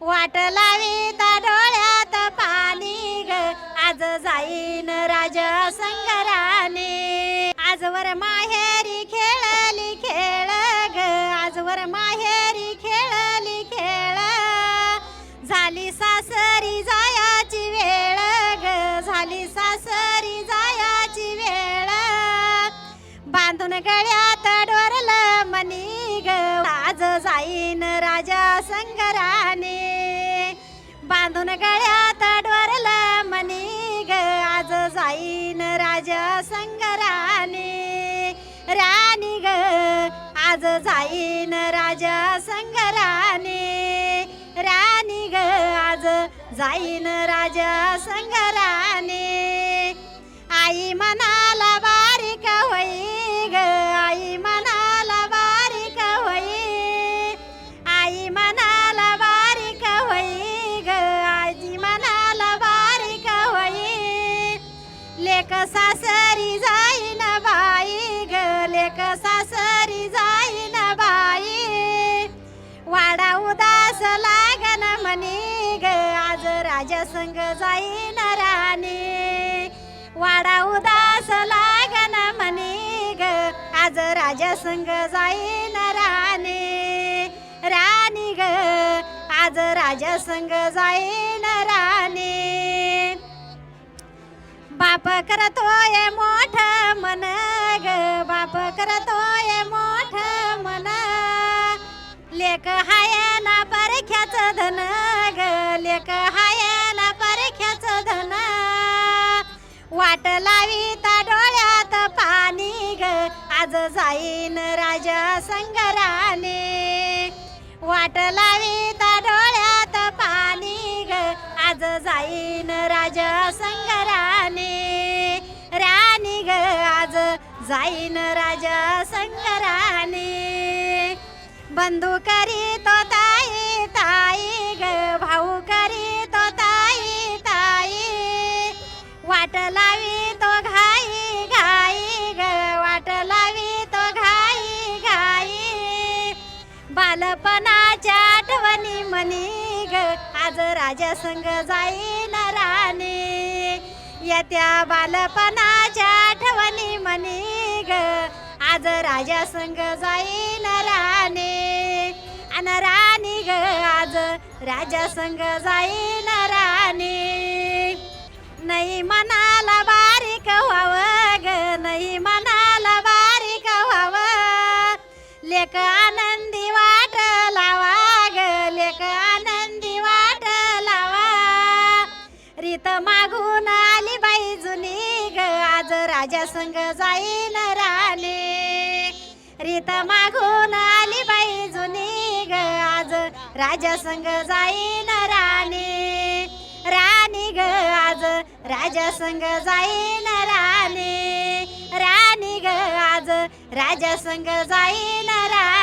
वाट लावीता डोळ्यात पाणी ग. आज जाईन राजा संगराने आजवर माहेरी खेळली खेळ ग. आजवर माहेरी खेळली खेळ. झाली सासरी जायाची वेळ ग. झाली सासरी जायाची वेळ. बांधून गळ्यात डोरलं मनी ग. आज जाईन राजा संगराने बांधून गळ्यात डोरला मनी ग. आज जाईन राजा संगराने. राणी ग. आज जाईन राजा संगराने. राणी ग. आज जाईन राजा संगराने. आई मनाला लेक सासरी जाईन बाई ग लेक सासरी जाईन बाई. वाडा उदास लागन म्हणी ग आज राजा संग जाईन राणी. वाडा उदास लागन म्हणी ग आज राजा संग जाईन राणी. राणी ग आज राजा संग जाईन राणी. बाप करतोय मोठ मन ग बाप करतोय मोठ मन. लेक हाय ना परख्याच धन ग लेक हाय ना परख्याच धन. वाट लावीता डोळ्यात पाणी ग आज जाईन राजा संगराने वाट लावीता डोळ्यात पाणी ग आज जाईन राजा संगराने राणी ग आज जाईन राजा संगराणी बंधू करी तो ताई ताई ग भाऊ करी तो ताई ताई. वाट लावी तो घाई घाई ग वाट लावी तो घाई घाई. बालपणाच्या आठवणी मनी ग आज राजा संग जाईन राणी. येत्या बालपणा आज राजा संग जाईल राणे. अन राणी ग आज राजा संग जाईल राणे. नाही मनाला बारीक व्हावं ग नाही मनाला बारीक व्हावं. लेक आनंदी वाट लावा ग लेक आनंदी वाट लावा. रीत मागून आली बाई जुनी ग आज राजा संग जाईल रीत मागून आली बाई जुनी ग. आज राजा संग जाईन राणी. राणी ग आज राजा संग जाईन राणी. राणी ग आज राजा संग जाईन राणी.